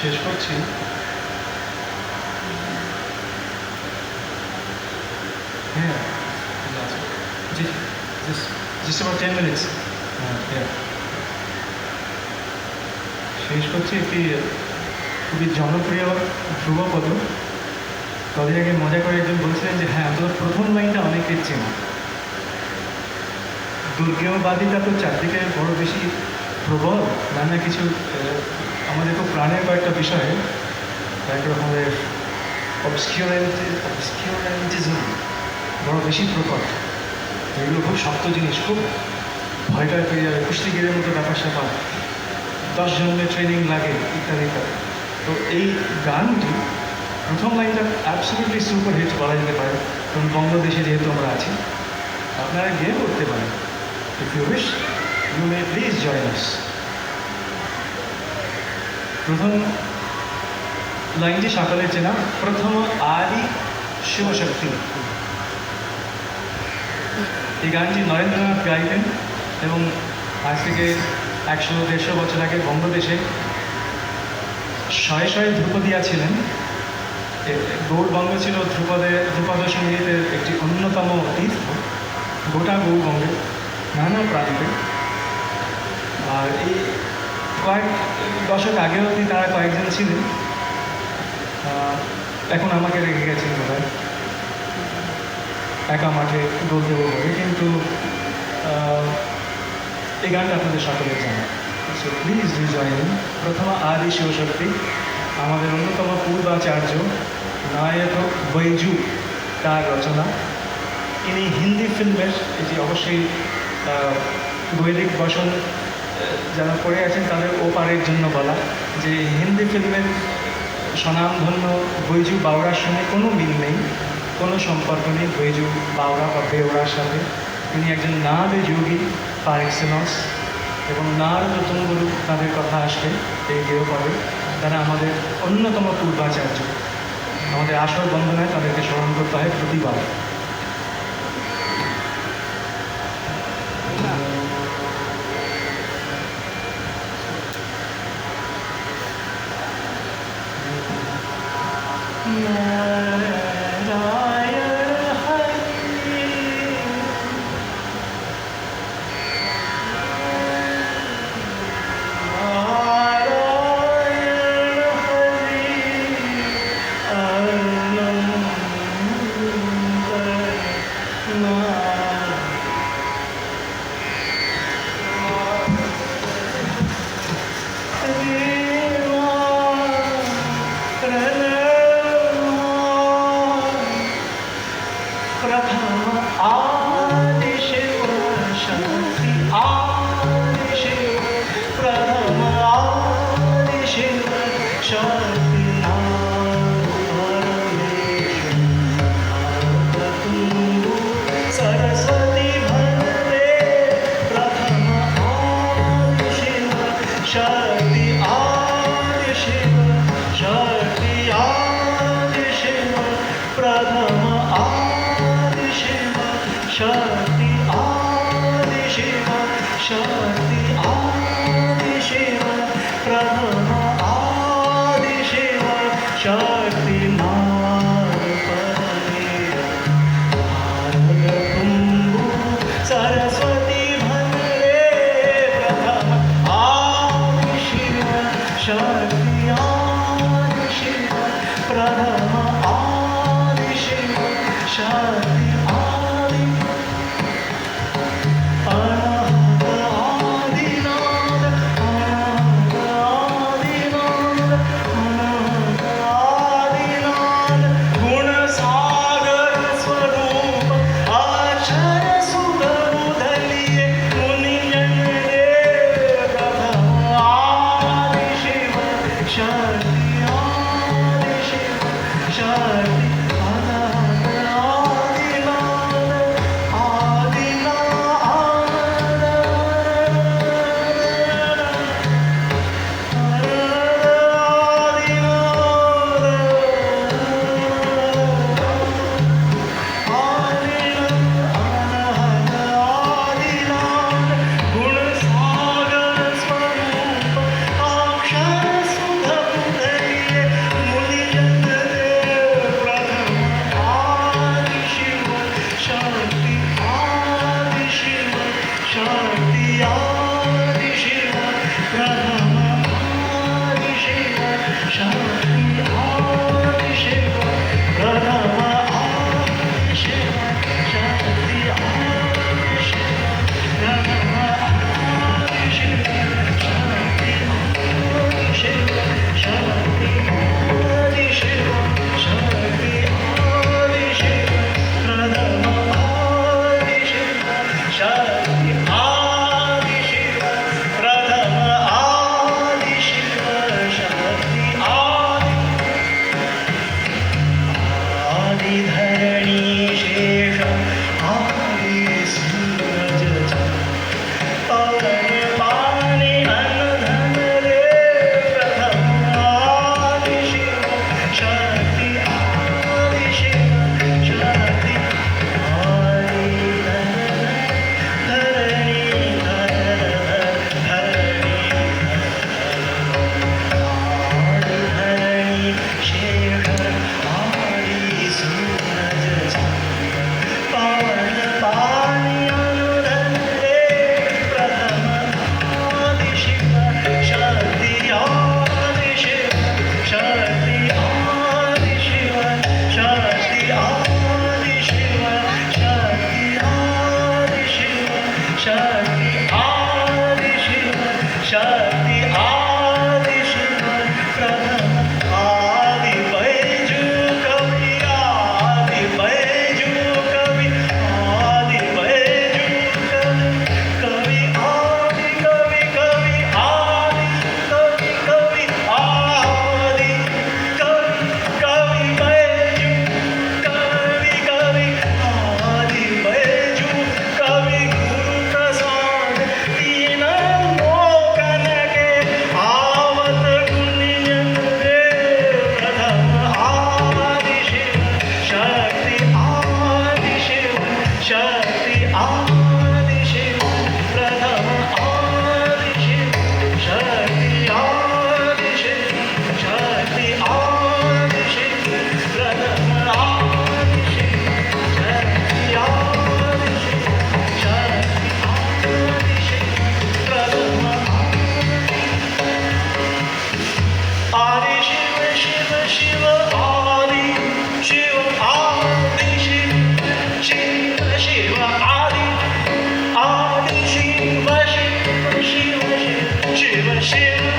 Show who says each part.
Speaker 1: শেষ করছি। হ্যাঁ জি, just just about 10 minutes হ্যাঁ শেষ করছি একটি খুবই জনপ্রিয় ধ্রুবপদ। কদিন আগে মজা করে একজন বলছিলেন যে হ্যাঁ তোর প্রথম লাইনটা অনেকের চেনা। দুর্গেয়বাদিতা তো চারদিকে বড় বেশি প্রবল, নানা কিছু আমাদের খুব প্রাণের কয়েকটা বিষয়ে, এক রকমের অবস্কিউরেন্টিজম বড় বেশি প্রকট। এগুলো খুব শক্ত জিনিস, খুব ভয়টার পেয়ে যাবে কুস্তিগিরের মতো ব্যাপার স্যাপার। দশ জনের ট্রেনিং লাগে ইত্যাদি ইত্যাদি তো এই গানটি, প্রথম লাইনটা অ্যাবসলিউটলি সুপার হিট বলা যেতে পারে, কারণ বঙ্গদেশে যেহেতু আমরা আছি, আপনারা গিয়ে করতে পারেন। If you wish you may please join us প্রথম লাইনটি সকলের চেনা, প্রথম আদি শিবশক্তি। এই গানটি নরেন্দ্রনাথ গাইতেন এবং আজ থেকে একশো দেড়শো বছর আগে বঙ্গদেশে শয়ে শয়ে ধ্রুপদিয়া ছিলেন গৌরবঙ্গ ছিল ধ্রুপদে, ধ্রুপদ সঙ্গীতের একটি অন্যতম তীর্থ, গোটা গৌরবঙ্গে নানা প্রান্তে। আর এই কয়েক দশক আগে অবধি তারা কয়েকজন ছিলেন। এখন আমাকে রেখে গেছেন বোধ হয় একা মাঠে গোল দেবো বলে কিন্তু এই গানটা আপনাদের সকলের জানা। সো প্লিজ ডু জয়েন প্রথম আদি শিবশক্তি, আমাদের অন্যতম পূর্বাচার্য, নায়ক বৈজু, তার রচনা। ইনি হিন্দি ফিল্মের এটি অবশ্যই বৈদিক বসন যারা পড়ে আছেন তাদের ওপারের জন্য বলা যে হিন্দি ফিল্মের স্বনামধন্য বৈজু বাউরার সঙ্গে কোনো মিল নেই, কোনো সম্পর্ক নেই বৈজু বাউরা বা বেউরার সাথে। তিনি একজন নাদ যোগী পার এক্সেলন্স এবং নার নতুন গুরু তাদের কথা আসবে এই গৃহপদে তারা আমাদের অন্যতম পূর্বাচার্য। আমাদের আসর বন্ধনায় তাদেরকে স্মরণ করতে হয় প্রতিবার। Yeah. Sure. kadama arişim şarkı Russian